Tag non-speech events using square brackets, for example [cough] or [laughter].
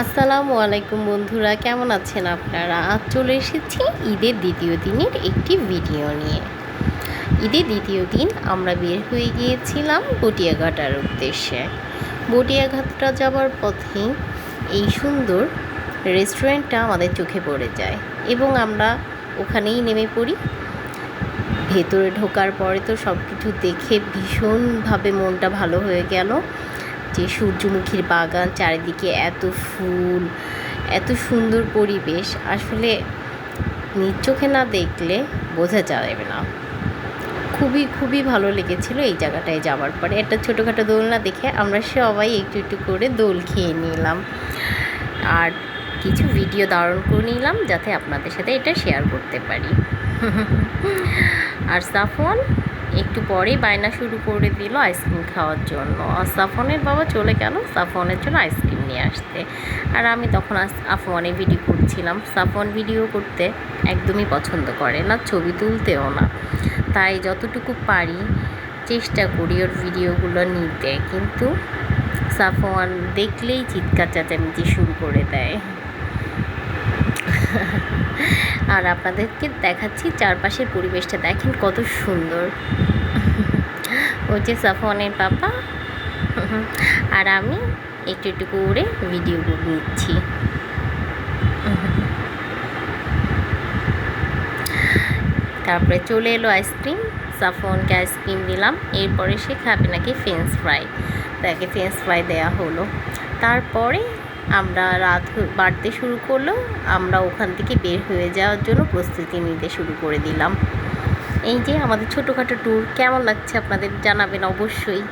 আসসালামু আলাইকুম বন্ধুরা, কেমন আছেন আপনারা? আজ চলে এসেছি ঈদের দ্বিতীয় দিনের একটি ভিডিও নিয়ে। ঈদের দ্বিতীয় দিন আমরা বের হয়ে গিয়েছিলাম বটিয়াঘাটার উদ্দেশ্যে। বটিয়াঘাটটা যাওয়ার পথে এই সুন্দর রেস্টুরেন্টটা আমাদের চোখে পড়ে যায় এবং আমরা ওখানেই নেমে পড়ি। ভেতরে ঢোকার পরে তো সব কিছু দেখে ভীষণভাবে মনটা ভালো হয়ে গেল। যে সূর্যমুখীর বাগান, চারিদিকে এত ফুল, এত সুন্দর পরিবেশ। আসলে নিজ চোখে না দেখলে বোঝা যাবে না। খুবই খুবই ভালো লেগেছিল এই জায়গাটায় যাওয়ার পরে। একটা ছোটোখাটো দোলনা দেখে আমরা সবাই একটু একটু করে দোল খেয়ে নিলাম। আর কিছু ভিডিও ধারণ করে নিলাম যাতে আপনাদের সাথে এটা শেয়ার করতে পারি। [laughs] আর সাফন একটু পরেই বায়না শুরু করে দিল আইসক্রিম খাওয়ার জন্য। আর সাফনের বাবা চলে গেল সাফনের জন্য আইসক্রিম নিয়ে আসতে। আর আমি তখন আফওয়ানে ভিডিও করছিলাম। সাফন ভিডিও করতে একদমই পছন্দ করে না, ছবি তুলতেও না। তাই যতটুকু পারি চেষ্টা করি ওর ভিডিওগুলো নিতে। কিন্তু সাফওয়ান দেখলেই চিৎকার চেঁচামেচি শুরু করে দেয়। [laughs] আর আপনাদেরকে দেখাচ্ছি চারপাশের পরিবেশটা। দেখেন কত সুন্দর। [laughs] ও যে সাফওয়ানের পাপা। [laughs] আর আমি একটু একটু করে ভিডিও নিচ্ছি। তারপরে চলে এলো আইসক্রিম। সাফওয়ানকে আইসক্রিম দিলাম। এরপরে সে খাবে নাকি ফ্রেঞ্চ ফ্রাই তাকে ফ্রেঞ্চ ফ্রাই দেওয়া হলো। তারপরে আমরা রাত বাড়তে শুরু করল। আমরা ওখান থেকে বের হয়ে যাওয়ার জন্য প্রস্তুতি নিতে শুরু করে দিলাম। এই যে আমাদের ছোটোখাটো ট্যুর কেমন লাগছে আপনাদের জানাবেন অবশ্যই।